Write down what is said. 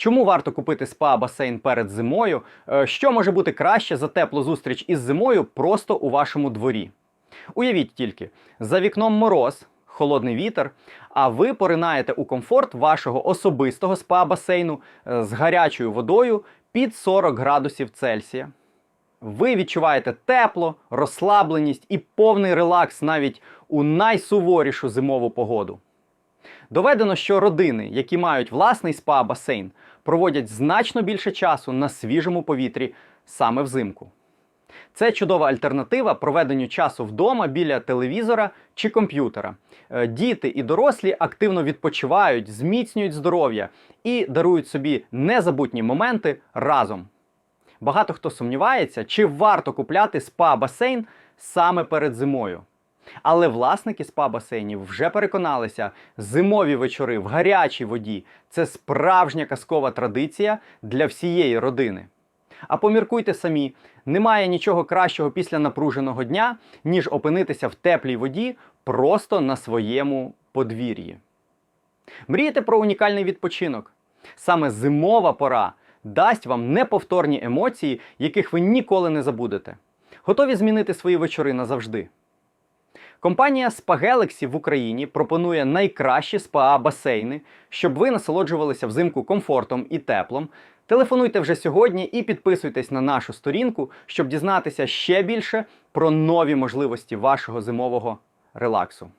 Чому варто купити спа-басейн перед зимою? Е, Що може бути краще за теплу зустріч із зимою просто у вашому дворі? Уявіть тільки, за вікном мороз, холодний вітер, а ви поринаєте у комфорт вашого особистого спа-басейну е, з гарячою водою під 40 градусів Цельсія. Ви відчуваєте тепло, розслабленість і повний релакс навіть у найсуворішу зимову погоду. Доведено, що родини, які мають власний спа-басейн, проводять значно більше часу на свіжому повітрі саме взимку. Це чудова альтернатива проведенню часу вдома біля телевізора чи комп'ютера. Е, Діти і дорослі активно відпочивають, зміцнюють здоров'я і дарують собі незабутні моменти разом. Багато хто сумнівається, чи варто купляти спа-басейн саме перед зимою. Але власники спа-басейнів вже переконалися, зимові вечори в гарячій воді це справжня казкова традиція для всієї родини. А поміркуйте самі, немає нічого кращого після напруженого дня, ніж опинитися в теплій воді просто на своєму подвір'ї. Мрієте про унікальний відпочинок? Саме зимова пора дасть вам неповторні емоції, яких ви ніколи не забудете. Готові змінити свої вечори назавжди. Компанія Spa Galaxy в Україні пропонує найкращі спа-басейни, щоб ви насолоджувалися взимку комфортом і теплом. Телефонуйте вже сьогодні і підписуйтесь на нашу сторінку, щоб дізнатися ще більше про нові можливості вашого зимового релаксу.